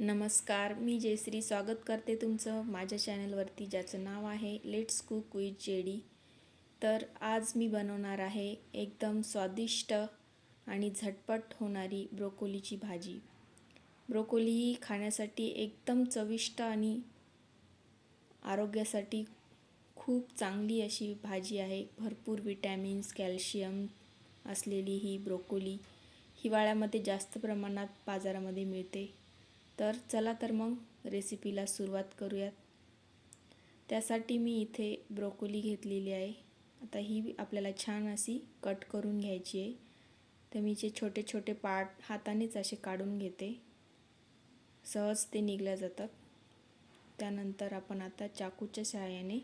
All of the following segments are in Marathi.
नमस्कार मी जयश्री स्वागत करते तुमचं माझ्या चॅनलवरती ज्याचं नाव आहे लेट्स कुक विथ जेडी तर आज मी बनवणार आहे एकदम स्वादिष्ट आणि झटपट होणारी ब्रोकोलीची भाजी. ब्रोकोली ही खाण्यासाठी एकदम चविष्ट आणि आरोग्यासाठी खूप चांगली अशी भाजी आहे. भरपूर विटॅमिन्स कॅल्शियम असलेली ही ब्रोकोली हिवाळ्यामध्ये जास्त प्रमाणात बाजारामध्ये मिळते. तर चला तर मग रेसिपीला सुरुवात करूयात. त्यासाठी मी इथे ब्रोकोली घेतलेली आहे. आता ही आपल्याला छान अशी कट करून घ्यायची आहे. तर मी जे छोटे छोटे पार्ट हातानेच असे काढून घेते. सहज ते निघल्या जातात. त्यानंतर आपण आता चाकूच्या सहाय्याने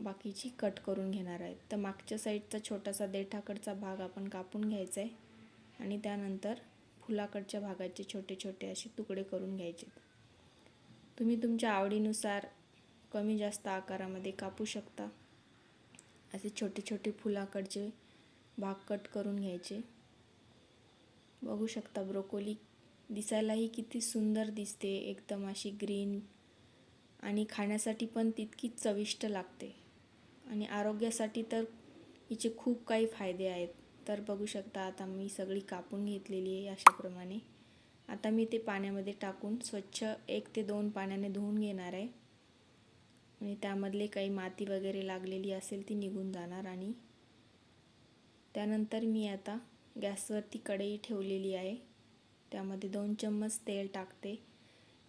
बाकीची कट करून घेणार आहेत. तर मागच्या साईडचा छोटासा देठाकडचा भाग आपण कापून घ्यायचा आहे. आणि त्यानंतर फुलाकडच्या भागाचे छोटे छोटे असे तुकडे करून घ्यायचे. तुम्ही तुमच्या आवडीनुसार कमी जास्त आकारामध्ये कापू शकता. असे छोटे छोटे फुलाकडचे भाग कट करून घ्यायचे. बघू शकता ब्रोकोली दिसायलाही किती सुंदर दिसते एकदम अशी ग्रीन आणि खाण्यासाठी पण तितकीच चविष्ट लागते. आणि आरोग्यासाठी तर हिचे खूप काही फायदे आहेत. तर बघू शकता आता मी सगळी कापून घेतलेली आहे अशाप्रमाणे. आता मी ते पाण्यामध्ये टाकून स्वच्छ एक ते दोन पाण्याने धुवून घेणार आहे. आणि त्यामधले काही माती वगैरे लागलेली असेल ती निघून जाणार आणि त्यानंतर मी आता गॅसवरती कढई ठेवलेली आहे. त्यामध्ये दोन चम्मच तेल टाकते.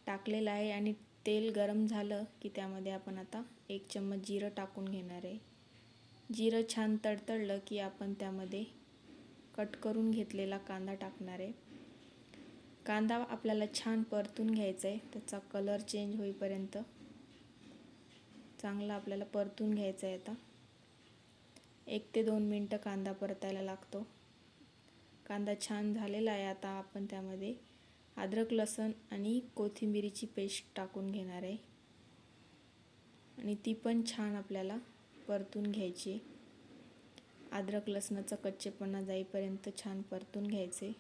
टाकलेलं आहे आणि तेल गरम झालं की त्यामध्ये आपण आता एक चम्मच जिरं टाकून घेणार आहे. जिरं छान तडतडलं की आपण त्यामध्ये कट करून घेतलेला कांदा टाकणार आहे. कांदा आपल्याला छान परतून घ्यायचा आहे. त्याचा कलर चेंज होईपर्यंत चांगला आपल्याला परतून घ्यायचा आहे आता. एक ते दोन मिनटं कांदा परतायला लागतो. कांदा छान झालेला आहे आता आपण त्यामध्ये अद्रक लसण आणि कोथिंबिरीची पेस्ट टाकून घेणार आहे. आणि ती पण छान आपल्याला परतून घ्यायची आहे. अद्रक लसणाचा कच्चेपणा जाईपर्यंत छान परतून घ्यायचे.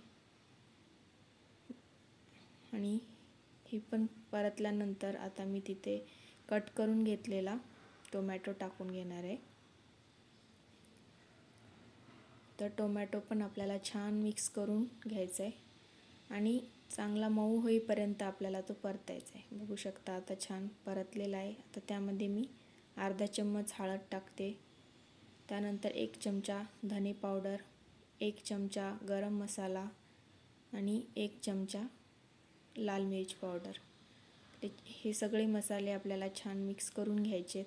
आणि हे पण परतल्यानंतर आता मी तिथे कट करून घेतलेला टोमॅटो टाकून घेणार आहे. तर टोमॅटो पण आपल्याला छान मिक्स करून घ्यायचा आहे आणि चांगला मऊ होईपर्यंत आपल्याला तो परतायचा आहे बघू शकता आता छान परतलेला आहे. आता त्यामध्ये मी अर्धा चम्मच हळद टाकते. त्यानंतर एक चमचा धने पावडर एक चमचा गरम मसाला आणि एक चमचा लाल मिरच पावडर. हे सगळे मसाले आपल्याला छान मिक्स करून घ्यायचे.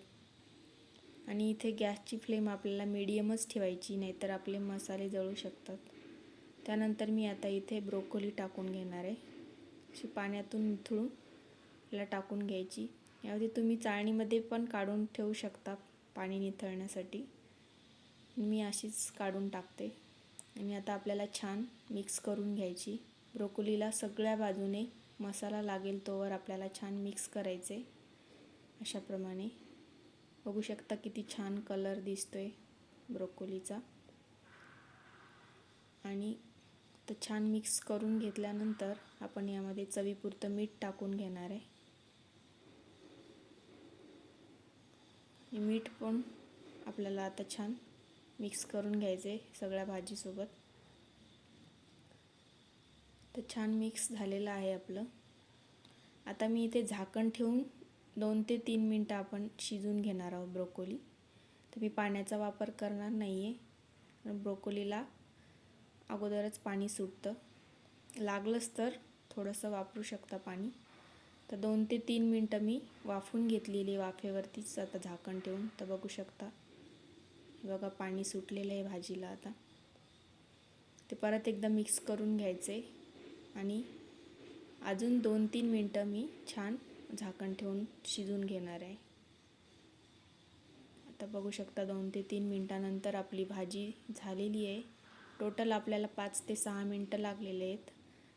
आणि इथे गॅसची फ्लेम आपल्याला मीडियमच ठेवायची नाहीतर आपले मसाले जळू शकतात. त्यानंतर मी आता इथे ब्रोकोली टाकून घेणार आहे. अशी पाण्यातून मिथळून आपल्याला टाकून घ्यायची. यामध्ये तुम्ही चाळणीमध्ये पण काढून ठेवू शकता पाणी निथळण्यासाठी. मी अशीच काढून टाकते. आणि आता आपल्याला छान मिक्स करून घ्यायची. ब्रोकोलीला सगळ्या बाजूने मसाला लागेल तोवर आपल्याला छान मिक्स करायचे. अशाप्रमाणे. बघू शकता किती छान कलर दिसतोय ब्रोकोलीचा. आणि तर छान मिक्स करून घेतल्यानंतर आपण यामध्ये चवीपुरतं मीठ टाकून घेणार आहे. मीठ पण आपल्याला आता छान मिक्स करून घ्यायचे सगळ्या भाजीसोबत. तर छान मिक्स झालेलं आहे आपलं. आता मी इथे झाकण ठेवून दोन ते तीन मिनटं आपण शिजून घेणार आहोत ब्रोकोली. तर मी पाण्याचा वापर करणार नाही आहे ब्रोकोलीला अगोदरच पाणी सुटतं. लागलंच तर थोडंसं वापरू शकता पाणी. तर दोन ते तीन मिनटं मी वाफून घेतलेली वाफेवरतीच आता झाकण ठेवून. तर बघू शकता. बघा पाणी सुटलेलं आहे भाजीला आता. ते परत एकदा मिक्स करून घ्यायचे आणि अजून दोन तीन मिनटं मी छान झाकण ठेवून शिजून घेणार आहे. आता बघू शकता दोन ते तीन मिनटानंतर आपली भाजी झालेली आहे. टोटल आपल्याला पाच ते सहा मिनटं लागलेले आहेत.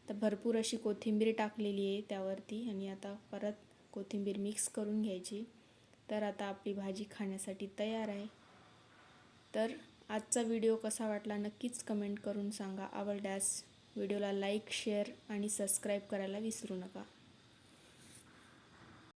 तर भरपूर अशी कोथिंबीर टाकलेली आहे त्यावरती आणि आता परत कोथिंबीर मिक्स करून घ्यायची. तर आता आपली भाजी खाण्यासाठी तयार आहे. तर आजचा व्हिडिओ कसा वाटला नक्कीच कमेंट करून सांगा. आवडल्यास व्हिडिओला लाईक शेअर आणि सबस्क्राईब करायला विसरू नका.